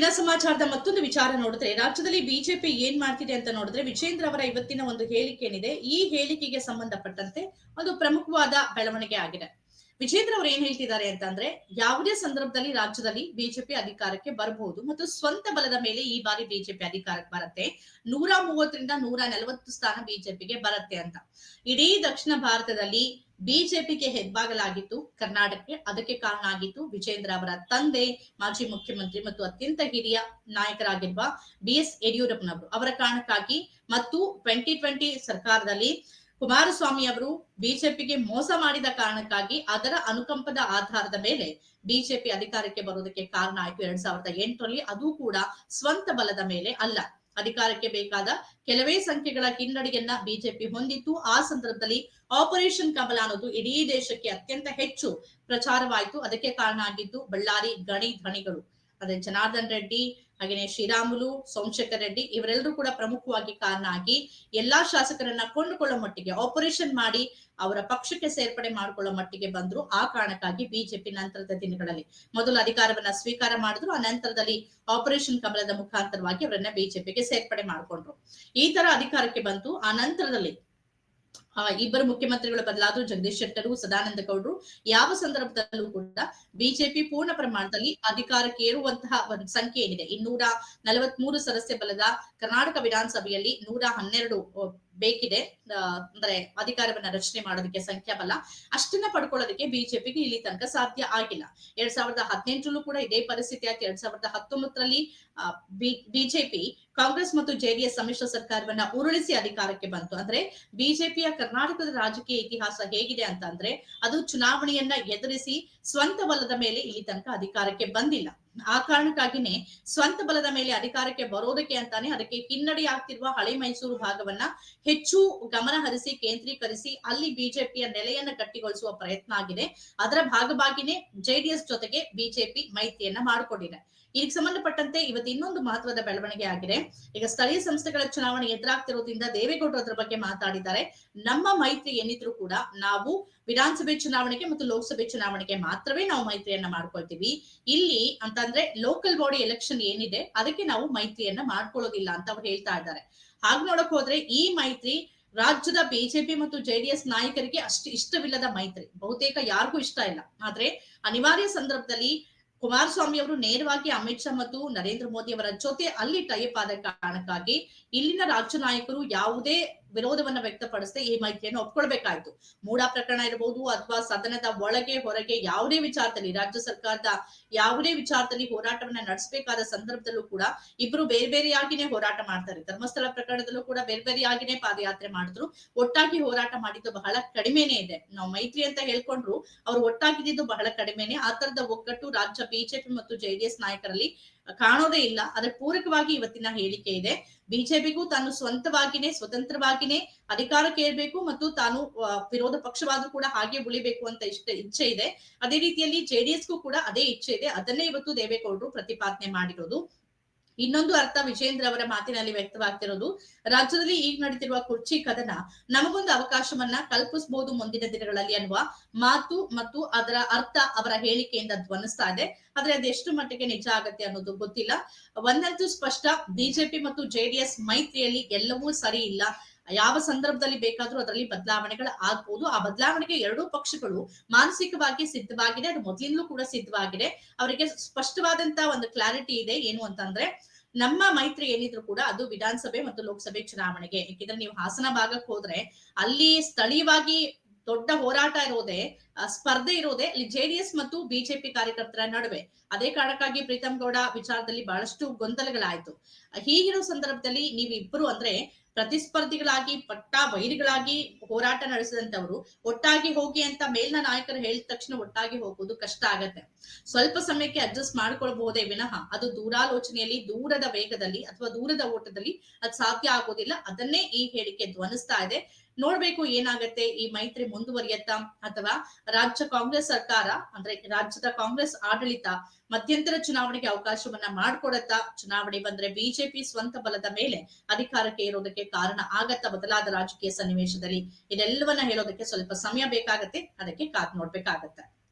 ಸಮಾಚಾರದ ಮತ್ತೊಂದು ವಿಚಾರ ನೋಡಿದ್ರೆ, ರಾಜ್ಯದಲ್ಲಿ ಬಿಜೆಪಿ ಏನ್ ಮಾಡ್ತಿದೆ ಅಂತ ನೋಡಿದ್ರೆ, ವಿಜೇಂದ್ರ ಅವರ ಇವತ್ತಿನ ಒಂದು ಹೇಳಿಕೆ ಏನಿದೆ ಈ ಹೇಳಿಕೆಗೆ ಸಂಬಂಧಪಟ್ಟಂತೆ ಒಂದು ಪ್ರಮುಖವಾದ ಬೆಳವಣಿಗೆ ಆಗಿದೆ. ವಿಜೇಂದ್ರ ಅವರು ಏನ್ ಹೇಳ್ತಿದ್ದಾರೆ ಅಂತಂದ್ರೆ, ಯಾವುದೇ ಸಂದರ್ಭದಲ್ಲಿ ರಾಜ್ಯದಲ್ಲಿ ಬಿಜೆಪಿ ಅಧಿಕಾರಕ್ಕೆ ಬರಬಹುದು ಮತ್ತು ಸ್ವಂತ ಬಲದ ಮೇಲೆ ಈ ಬಾರಿ ಬಿಜೆಪಿ ಅಧಿಕಾರಕ್ಕೆ ಬರುತ್ತೆ. ನೂರ ಮೂವತ್ತರಿಂದ ನೂರ ನಲವತ್ತು ಸ್ಥಾನ ಬಿಜೆಪಿಗೆ ಬರುತ್ತೆ ಅಂತ. ಇಡೀ ದಕ್ಷಿಣ ಭಾರತದಲ್ಲಿ ಬಿಜೆಪಿಗೆ ಹೆಬ್ಬಾಗಲಾಗಿತ್ತು ಕರ್ನಾಟಕಕ್ಕೆ ಅದಕ್ಕೆ ಕಾರಣ ಆಗಿತ್ತು ವಿಜೇಂದ್ರ ಅವರ ತಂದೆ, ಮಾಜಿ ಮುಖ್ಯಮಂತ್ರಿ ಮತ್ತು ಅತ್ಯಂತ ಹಿರಿಯ ನಾಯಕರಾಗಿರುವ ಬಿ ಎಸ್ ಯಡಿಯೂರಪ್ಪನವರು. ಅವರ ಕಾರಣಕ್ಕಾಗಿ ಮತ್ತು ಟ್ವೆಂಟಿ ಟ್ವೆಂಟಿ ಸರ್ಕಾರದಲ್ಲಿ ಕುಮಾರಸ್ವಾಮಿ ಅವರು ಬಿಜೆಪಿಗೆ ಮೋಸ ಮಾಡಿದ ಕಾರಣಕ್ಕಾಗಿ ಅದರ ಅನುಕಂಪದ ಆಧಾರದ ಮೇಲೆ ಬಿಜೆಪಿ ಅಧಿಕಾರಕ್ಕೆ ಬರುವುದಕ್ಕೆ ಕಾರಣ ಆಯ್ತು. ಎರಡ್ ಸಾವಿರದ ಎಂಟರಲ್ಲಿ ಅದು ಕೂಡ ಸ್ವಂತ ಬಲದ ಮೇಲೆ ಅಲ್ಲ. ಅಧಿಕಾರಕ್ಕೆ ಬೇಕಾದ ಕೆಲವೇ ಸಂಖ್ಯೆಗಳ ಹಿನ್ನಡೆಯನ್ನ ಬಿಜೆಪಿ ಹೊಂದಿತ್ತು. ಆ ಸಂದರ್ಭದಲ್ಲಿ ಆಪರೇಷನ್ ಕಮಲ ಅನ್ನೋದು ಇಡೀ ದೇಶಕ್ಕೆ ಅತ್ಯಂತ ಹೆಚ್ಚು ಪ್ರಚಾರವಾಯಿತು. ಅದಕ್ಕೆ ಕಾರಣ ಆಗಿದ್ದು ಬಳ್ಳಾರಿ ಗಣಿ ಧಣಿಗಳು ಅದೇ ಜನಾರ್ದನ್ ರೆಡ್ಡಿ, ಹಾಗೇನೆ ಶ್ರೀರಾಮುಲು, ಸೋಮಶೇಖರ್ ರೆಡ್ಡಿ ಇವರೆಲ್ಲರೂ ಕೂಡ ಪ್ರಮುಖವಾಗಿ ಕಾರಣ ಆಗಿ ಎಲ್ಲಾ ಶಾಸಕರನ್ನ ಕೊಂಡುಕೊಳ್ಳೋ ಮಟ್ಟಿಗೆ ಆಪರೇಷನ್ ಮಾಡಿ ಅವರ ಪಕ್ಷಕ್ಕೆ ಸೇರ್ಪಡೆ ಮಾಡಿಕೊಳ್ಳೋ ಮಟ್ಟಿಗೆ ಬಂದ್ರು ಆ ಕಾರಣಕ್ಕಾಗಿ ಬಿಜೆಪಿ ನಂತರದ ದಿನಗಳಲ್ಲಿ. ಮೊದಲು ಅಧಿಕಾರವನ್ನ ಸ್ವೀಕಾರ ಮಾಡಿದ್ರು, ಆ ನಂತರದಲ್ಲಿ ಆಪರೇಷನ್ ಕಮಲದ ಮುಖಾಂತರವಾಗಿ ಅವರನ್ನ ಬಿಜೆಪಿಗೆ ಸೇರ್ಪಡೆ ಮಾಡಿಕೊಂಡ್ರು. ಈ ತರ ಅಧಿಕಾರಕ್ಕೆ ಬಂತು ಆ ನಂತರದಲ್ಲಿ ಇಬ್ಬರು ಮುಖ್ಯಮಂತ್ರಿಗಳು ಬದಲಾದ್ರು ಜಗದೀಶ್ ಶೆಟ್ಟರು, ಸದಾನಂದ ಗೌಡರು. ಯಾವ ಸಂದರ್ಭದಲ್ಲೂ ಕೂಡ ಬಿಜೆಪಿ ಪೂರ್ಣ ಪ್ರಮಾಣದಲ್ಲಿ ಅಧಿಕಾರಕ್ಕೆ ಏರುವಂತಹ ಒಂದು ಸಂಖ್ಯೆ ಏನಿದೆ. ಇನ್ನೂರ ನಲವತ್ಮೂರು ಸದಸ್ಯ ಬಲದ ಕರ್ನಾಟಕ ವಿಧಾನಸಭೆಯಲ್ಲಿ ನೂರ ಹನ್ನೆರಡು ಬೇಕಿದೆ. ಅಂದ್ರೆ ಅಧಿಕಾರವನ್ನ ರಚನೆ ಮಾಡೋದಕ್ಕೆ ಸಂಖ್ಯಾಬಲ ಅಷ್ಟನ್ನ ಪಡ್ಕೊಳ್ಳೋದಕ್ಕೆ ಬಿಜೆಪಿಗೆ ಇಲ್ಲಿ ತನಕ ಸಾಧ್ಯ ಆಗಿಲ್ಲ. ಎರಡ್ ಸಾವಿರದ ಹದಿನೆಂಟರಲ್ಲೂ ಕೂಡ ಇದೇ ಪರಿಸ್ಥಿತಿ ಆಯ್ತು. ಎರಡ್ ಸಾವಿರದ ಹತ್ತೊಂಬತ್ತರಲ್ಲಿ ಬಿಜೆಪಿ ಕಾಂಗ್ರೆಸ್ ಮತ್ತು ಜೆಡಿಎಸ್ ಸಮ್ಮಿಶ್ರ ಸರ್ಕಾರವನ್ನ ಉರುಳಿಸಿ ಅಧಿಕಾರಕ್ಕೆ ಬಂತು. ಅಂದ್ರೆ ಬಿಜೆಪಿಯ ಕರ್ನಾಟಕದ ರಾಜಕೀಯ ಇತಿಹಾಸ ಹೇಗಿದೆ ಅಂತ ಅಂದ್ರೆ ಅದು ಚುನಾವಣೆಯನ್ನ ಎದುರಿಸಿ ಸ್ವಂತ ಬಲದ ಮೇಲೆ ಇಲ್ಲಿ ತನಕ ಅಧಿಕಾರಕ್ಕೆ ಬಂದಿಲ್ಲ. ಆ ಕಾರಣಕ್ಕಾಗಿನೇ ಸ್ವಂತ ಬಲದ ಮೇಲೆ ಅಧಿಕಾರಕ್ಕೆ ಬರೋದಕ್ಕೆ ಅಂತಾನೆ ಅದಕ್ಕೆ ಹಿನ್ನಡೆ ಆಗ್ತಿರುವ ಹಳೆ ಮೈಸೂರು ಭಾಗವನ್ನ ಹೆಚ್ಚು ಗಮನ ಹರಿಸಿ, ಕೇಂದ್ರೀಕರಿಸಿ, ಅಲ್ಲಿ ಬಿಜೆಪಿಯ ನೆಲೆಯನ್ನ ಗಟ್ಟಿಗೊಳಿಸುವ ಪ್ರಯತ್ನ ಆಗಿದೆ. ಅದರ ಭಾಗವಾಗಿನೇ ಜೆಡಿಎಸ್ ಜೊತೆಗೆ ಬಿಜೆಪಿ ಮೈತ್ರಿಯನ್ನ ಮಾಡಿಕೊಂಡಿದೆ. ಇದಕ್ಕೆ ಸಂಬಂಧಪಟ್ಟಂತೆ ಇವತ್ತು ಇನ್ನೊಂದು ಮಹತ್ವದ ಬೆಳವಣಿಗೆ ಆಗಿದೆ. ಈಗ ಸ್ಥಳೀಯ ಸಂಸ್ಥೆಗಳ ಚುನಾವಣೆ ಎದುರಾಗ್ತಿರೋದ್ರಿಂದ ದೇವೇಗೌಡರು ಅದ್ರ ಬಗ್ಗೆ ಮಾತಾಡಿದ್ದಾರೆ. ನಮ್ಮ ಮೈತ್ರಿ ಏನಿದ್ರು ಕೂಡ ನಾವು ವಿಧಾನಸಭೆ ಚುನಾವಣೆಗೆ ಮತ್ತು ಲೋಕಸಭೆ ಚುನಾವಣೆಗೆ ಮಾತ್ರವೇ ನಾವು ಮೈತ್ರಿಯನ್ನ ಮಾಡ್ಕೊಳ್ತೀವಿ. ಇಲ್ಲಿ ಅಂತಂದ್ರೆ ಲೋಕಲ್ ಬಾಡಿ ಎಲೆಕ್ಷನ್ ಏನಿದೆ ಅದಕ್ಕೆ ನಾವು ಮೈತ್ರಿಯನ್ನ ಮಾಡ್ಕೊಳ್ಳೋದಿಲ್ಲ ಅಂತ ಅವ್ರು ಹೇಳ್ತಾ ಇದ್ದಾರೆ. ಹಾಗ ನೋಡಕ್ ಹೋದ್ರೆ ಈ ಮೈತ್ರಿ ರಾಜ್ಯದ ಬಿಜೆಪಿ ಮತ್ತು ಜೆಡಿಎಸ್ ನಾಯಕರಿಗೆ ಅಷ್ಟು ಇಷ್ಟವಿಲ್ಲದ ಮೈತ್ರಿ. ಬಹುತೇಕ ಯಾರಿಗೂ ಇಷ್ಟ ಇಲ್ಲ. ಆದ್ರೆ ಅನಿವಾರ್ಯ ಸಂದರ್ಭದಲ್ಲಿ ಕುಮಾರಸ್ವಾಮಿ ಅವರು ನೇರವಾಗಿ ಅಮಿತ್ ಶಾ ಮತ್ತು ನರೇಂದ್ರ ಮೋದಿ ಅವರ ಜೊತೆ ಅಲ್ಲಿ ಟೈಪ್ ಆದ ಕಾರಣಕ್ಕಾಗಿ ಇಲ್ಲಿನ ರಾಜ್ಯ ನಾಯಕರು ಯಾವುದೇ ವಿರೋಧವನ್ನ ವ್ಯಕ್ತಪಡಿಸದೆ ಈ ಮೈತ್ರಿಯನ್ನು ಒಪ್ಕೊಳ್ಬೇಕಾಯ್ತು. ಮೂಡಾ ಪ್ರಕರಣ ಇರಬಹುದು ಅಥವಾ ಸದನದ ಒಳಗೆ ಹೊರಗೆ ಯಾವುದೇ ವಿಚಾರದಲ್ಲಿ, ರಾಜ್ಯ ಸರ್ಕಾರದ ಯಾವುದೇ ವಿಚಾರದಲ್ಲಿ ಹೋರಾಟವನ್ನ ನಡೆಸಬೇಕಾದ ಸಂದರ್ಭದಲ್ಲೂ ಕೂಡ ಇಬ್ರು ಬೇರೆ ಬೇರೆಯಾಗಿನೇ ಹೋರಾಟ ಮಾಡ್ತಾರೆ. ಧರ್ಮಸ್ಥಳ ಪ್ರಕರಣದಲ್ಲೂ ಕೂಡ ಬೇರೆ ಬೇರೆಯಾಗಿನೇ ಪಾದಯಾತ್ರೆ ಮಾಡಿದ್ರು. ಒಟ್ಟಾಗಿ ಹೋರಾಟ ಮಾಡಿದ್ದು ಬಹಳ ಕಡಿಮೆನೇ ಇದೆ. ನಾವು ಮೈತ್ರಿ ಅಂತ ಹೇಳ್ಕೊಂಡ್ರು, ಅವ್ರು ಒಟ್ಟಾಗಿದ್ದು ಬಹಳ ಕಡಿಮೆನೆ. ಆ ತರದ ಒಗ್ಗಟ್ಟು ರಾಜ್ಯ ಬಿಜೆಪಿ ಮತ್ತು ಜೆಡಿಎಸ್ ನಾಯಕರಲ್ಲಿ ಕಾಣೋದೇ ಇಲ್ಲ. ಅದಕ್ಕೆ ಪೂರಕವಾಗಿ ಇವತ್ತಿನ ಹೇಳಿಕೆ ಇದೆ. ಬಿಜೆಪಿಗೂ ತಾನು ಸ್ವಂತವಾಗಿನೇ, ಸ್ವತಂತ್ರವಾಗಿನೇ ಅಧಿಕಾರ ಕೇಳಬೇಕು ಮತ್ತು ತಾನು ವಿರೋಧ ಪಕ್ಷವಾದ್ರೂ ಕೂಡ ಹಾಗೆ ಉಳಿಬೇಕು ಅಂತ ಇಷ್ಟ, ಇಚ್ಛೆ ಇದೆ. ಅದೇ ರೀತಿಯಲ್ಲಿ ಜೆಡಿಎಸ್ಗೂ ಕೂಡ ಅದೇ ಇಚ್ಛೆ ಇದೆ. ಅದನ್ನೇ ಇವತ್ತು ದೇವೇಗೌಡರು ಪ್ರತಿಪಾದನೆ ಮಾಡಿರೋದು. ಇನ್ನೊಂದು ಅರ್ಥ ವಿಜೇಂದ್ರ ಅವರ ಮಾತಿನಲ್ಲಿ ವ್ಯಕ್ತವಾಗ್ತಿರೋದು, ರಾಜ್ಯದಲ್ಲಿ ಈಗ ನಡೀತಿರುವ ಕುರ್ಚಿ ಕದನ ನಮಗೊಂದು ಅವಕಾಶವನ್ನ ಕಲ್ಪಿಸಬಹುದು ಮುಂದಿನ ದಿನಗಳಲ್ಲಿ ಅನ್ನುವ ಮಾತು ಮತ್ತು ಅದರ ಅರ್ಥ ಅವರ ಹೇಳಿಕೆಯಿಂದ ಧ್ವನಿಸ್ತಾ ಇದೆ. ಆದ್ರೆ ಅದೆಷ್ಟು ಮಟ್ಟಿಗೆ ನಿಜ ಆಗತ್ತೆ ಅನ್ನೋದು ಗೊತ್ತಿಲ್ಲ. ಒಂದಂತೂ ಸ್ಪಷ್ಟ, ಬಿಜೆಪಿ ಮತ್ತು ಜೆಡಿಎಸ್ ಮೈತ್ರಿಯಲ್ಲಿ ಎಲ್ಲವೂ ಸರಿ ಇಲ್ಲ. ಯಾವ ಸಂದರ್ಭದಲ್ಲಿ ಬೇಕಾದ್ರೂ ಅದರಲ್ಲಿ ಬದಲಾವಣೆಗಳು ಆಗ್ಬಹುದು ಆ ಬದಲಾವಣೆಗೆ ಎರಡೂ ಪಕ್ಷಗಳು ಮಾನಸಿಕವಾಗಿ ಸಿದ್ಧವಾಗಿದೆ. ಅದು ಮೊದಲಿಂದಲೂ ಕೂಡ ಸಿದ್ಧವಾಗಿದೆ. ಅವರಿಗೆ ಸ್ಪಷ್ಟವಾದಂತ ಒಂದು ಕ್ಲಾರಿಟಿ ಇದೆ. ಏನು ಅಂತಂದ್ರೆ ನಮ್ಮ ಮೈತ್ರಿ ಏನಿದ್ರು ಕೂಡ ಅದು ವಿಧಾನಸಭೆ ಮತ್ತು ಲೋಕಸಭೆ ಚುನಾವಣೆಗೆ. ಯಾಕೆಂದ್ರೆ ನೀವು ಹಾಸನ ಭಾಗಕ್ಕೆ ಹೋದ್ರೆ ಅಲ್ಲಿ ಸ್ಥಳೀಯವಾಗಿ ದೊಡ್ಡ ಹೋರಾಟ ಇರೋದೇ ಸ್ಪರ್ಧೆ ಇರೋದೇ ಅಲ್ಲಿ ಜೆಡಿಎಸ್ ಮತ್ತು ಬಿಜೆಪಿ ಕಾರ್ಯಕರ್ತರ ನಡುವೆ. ಅದೇ ಕಾರಣಕ್ಕಾಗಿ ಪ್ರೀತಮ್ ಗೌಡ ವಿಚಾರದಲ್ಲಿ ಬಹಳಷ್ಟು ಗೊಂದಲಗಳಾಯ್ತು. ಹೀಗಿರೋ ಸಂದರ್ಭದಲ್ಲಿ ನೀವಿಬ್ರು ಅಂದ್ರೆ ಪ್ರತಿಸ್ಪರ್ಧಿಗಳಾಗಿ, ಪಟ್ಟ ವೈರಿಗಳಾಗಿ ಹೋರಾಟ ನಡೆಸಿದಂಥವ್ರು ಒಟ್ಟಾಗಿ ಹೋಗಿ ಅಂತ ಮೇಲ್ನ ನಾಯಕರು ಹೇಳಿದ ತಕ್ಷಣ ಒಟ್ಟಾಗಿ ಹೋಗೋದು ಕಷ್ಟ ಆಗತ್ತೆ. ಸ್ವಲ್ಪ ಸಮಯಕ್ಕೆ ಅಡ್ಜಸ್ಟ್ ಮಾಡ್ಕೊಳ್ಬಹುದೇ ವಿನಃ ಅದು ದೂರಾಲೋಚನೆಯಲ್ಲಿ, ದೂರದ ವೇಗದಲ್ಲಿ ಅಥವಾ ದೂರದ ಓಟದಲ್ಲಿ ಅದು ಸಾಧ್ಯ ಆಗೋದಿಲ್ಲ. ಅದನ್ನೇ ಈ ಹೇಳಿಕೆ ಧ್ವನಿಸ್ತಾ ಇದೆ. ನೋಡ್ಬೇಕು ಏನಾಗತ್ತೆ ಈ ಮೈತ್ರಿ ಮುಂದುವರಿಯತ್ತಾ ಅಥವಾ ರಾಜ್ಯ ಕಾಂಗ್ರೆಸ್ ಸರ್ಕಾರ, ಅಂದ್ರೆ ರಾಜ್ಯದ ಕಾಂಗ್ರೆಸ್ ಆಡಳಿತ ಮಧ್ಯಂತರ ಚುನಾವಣೆಗೆ ಅವಕಾಶವನ್ನ ಮಾಡ್ಕೊಡತ್ತಾ ಚುನಾವಣೆ ಬಂದ್ರೆ ಬಿಜೆಪಿ ಸ್ವಂತ ಬಲದ ಮೇಲೆ ಅಧಿಕಾರಕ್ಕೆ ಇರೋದಕ್ಕೆ ಕಾರಣ ಆಗತ್ತಾ ಬದಲಾದ ರಾಜಕೀಯ ಸನ್ನಿವೇಶದಲ್ಲಿ? ಇದೆಲ್ಲವನ್ನ ಹೇಳೋದಕ್ಕೆ ಸ್ವಲ್ಪ ಸಮಯ ಬೇಕಾಗತ್ತೆ. ಅದಕ್ಕೆ ಕಾದ್ ನೋಡ್ಬೇಕಾಗತ್ತೆ.